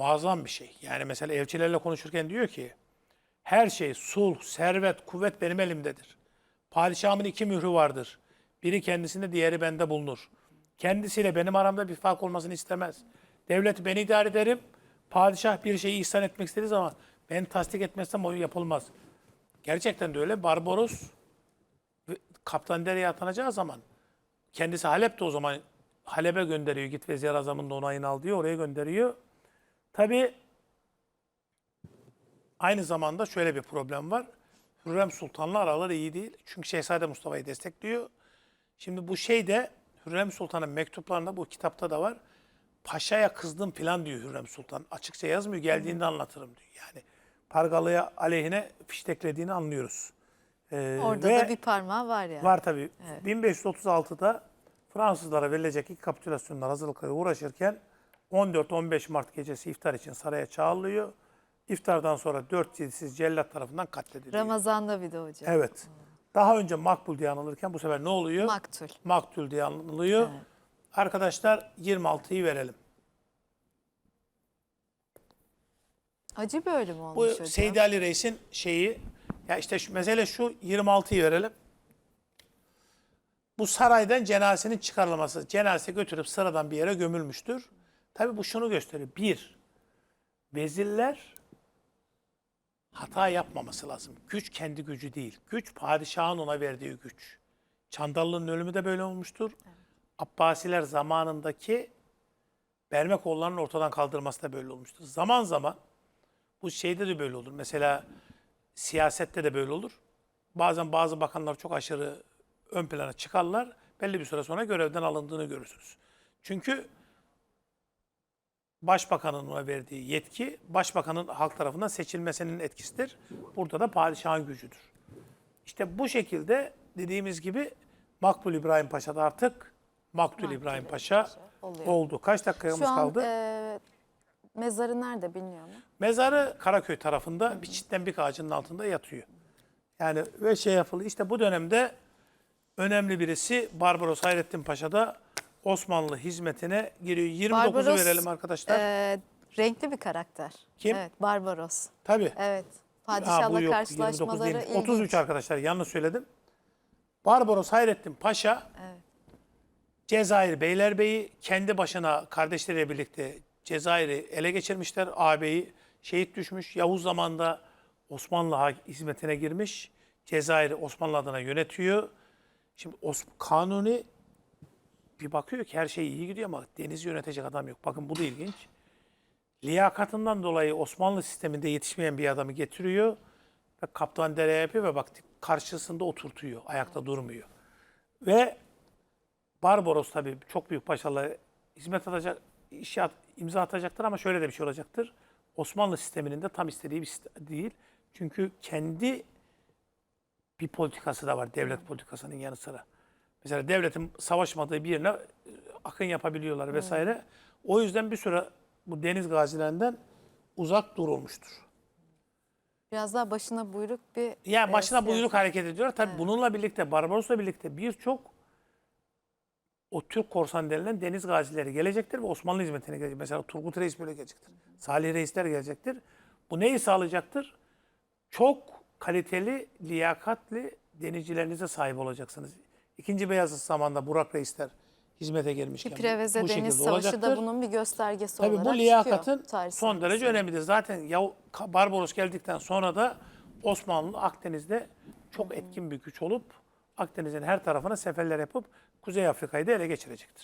muazzam bir şey. Yani mesela elçilerle konuşurken diyor ki her şey sulh, servet, kuvvet benim elimdedir. Padişahımın iki mührü vardır. Biri kendisinde, diğeri bende bulunur. Kendisiyle benim aramda bir fark olmasını istemez. Devleti ben idare ederim. Padişah bir şeyi ihsan etmek istediği zaman ben tasdik etmezsem o yapılmaz. Gerçekten de öyle. Barbaros Kaptan Dere'ye atanacağı zaman kendisi Halep'te o zaman Halep'e gönderiyor. Git Vezir Azam'ın da onayını al diyor. Oraya gönderiyor. Tabii aynı zamanda şöyle bir problem var. Hürrem Sultan'la araları iyi değil. Çünkü Şehzade Mustafa'yı destekliyor. Şimdi bu şey de Hürrem Sultan'ın mektuplarında bu kitapta da var. Paşa'ya kızdım falan diyor Hürrem Sultan. Açıkça yazmıyor. Geldiğinde anlatırım diyor. Yani Pargalı'ya aleyhine fişteklediğini anlıyoruz. Ee, Orada ve- da bir parmağı var yani. Var tabii. 1536'da Fransızlara verilecek ilk kapitülasyonlar hazırlıkları uğraşırken 14-15 Mart gecesi iftar için saraya çağrılıyor. İftardan sonra dört cilsiz cellat tarafından katlediliyor. Ramazan'da bir de hocam. Evet. Daha önce makbul diye anılırken bu sefer ne oluyor? Maktul. Maktul diye anılıyor. Arkadaşlar 26'yı verelim. Acı bir ölüm Bu olmuş hocam. Seydi Ali Reis'in şeyi, ya işte şu mesele şu 26'yı verelim. Bu saraydan cenazesinin çıkarılması. Cenazesi götürüp sıradan bir yere gömülmüştür. Tabii bu şunu gösteriyor. Bir, vezirler hata yapmaması lazım. Güç kendi gücü değil. Güç padişahın ona verdiği güç. Çandallı'nın ölümü de böyle olmuştur. Abbasiler zamanındaki Bermekoğullarının ortadan kaldırması da böyle olmuştur. Zaman zaman bu şeyde de böyle olur. Mesela siyasette de böyle olur. Bazen bazı bakanlar çok aşırı ön plana çıkarlar. Belli bir süre sonra görevden alındığını görürsünüz. Çünkü başbakanın ona verdiği yetki, başbakanın halk tarafından seçilmesinin etkisidir. Burada da padişahın gücüdür. İşte bu şekilde dediğimiz gibi Makbul İbrahim Paşa da artık Maktul İbrahim Paşa oluyor. oldu. Kaç dakikamız Şu an kaldı? e, mezarı nerede bilmiyor mu? Mezarı Karaköy tarafında bir çitten bir ağacının altında yatıyor. Yani ve şey yapıldı. İşte bu dönemde önemli birisi Barbaros Hayrettin Paşa da Osmanlı hizmetine giriyor. 29'u Barbaros, verelim arkadaşlar. e, renkli bir karakter. Kim? Evet, Barbaros. Tabii. Evet. Ha, bu Padişahla yok. karşılaşmaları 29 değil. ilginç. 33 arkadaşlar yanlış söyledim. Barbaros Hayrettin Paşa Evet. Cezayir Beylerbeyi kendi başına kardeşleriyle birlikte Cezayir'i ele geçirmişler. Ağabeyi şehit düşmüş. Yavuz zamanında Osmanlı ha- hizmetine girmiş. Cezayir'i Osmanlı adına yönetiyor. Şimdi Os Kanuni bir bakıyor ki her şey iyi gidiyor ama denizi yönetecek adam yok. Bakın bu da ilginç. Liyakatından dolayı Osmanlı sisteminde yetişmeyen bir adamı getiriyor ve kaptan dere yapıyor ve bak karşısında oturtuyor. Ayakta durmuyor. Ve Barbaros tabii çok büyük paşalara hizmet atacak, işe at- imza atacaktır ama şöyle de bir şey olacaktır. Osmanlı sisteminin de tam istediği bir sistem değil. Çünkü kendi bir politikası da var devlet politikasının yanı sıra. Mesela devletin savaşmadığı bir yerine e, akın yapabiliyorlar vesaire. O yüzden bir süre bu deniz gazilerinden uzak durulmuştur. Biraz daha başına buyruk bir... Yani e, başına siyasi- buyruk hareket ediyorlar. Tabii bununla birlikte, Barbaros'la birlikte birçok o Türk korsan denilen deniz gazileri gelecektir ve Osmanlı hizmetine gelecek. Mesela Turgut Reis böyle gelecektir. Salih Reisler gelecektir. Bu neyi sağlayacaktır? Çok kaliteli, liyakatli denizcilerinize sahip olacaksınız. İkinci Beyazıt zamanında Burak Reisler hizmete gelmişken Preveze bu şekilde Deniz Savaşı olacaktır. da bunun bir göstergesi Tabii olarak bu liyakatın son derece önemlidir. Zaten ya Barbaros geldikten sonra da Osmanlı Akdeniz'de çok etkin bir güç olup Akdeniz'in her tarafına seferler yapıp Kuzey Afrika'yı da ele geçirecektir.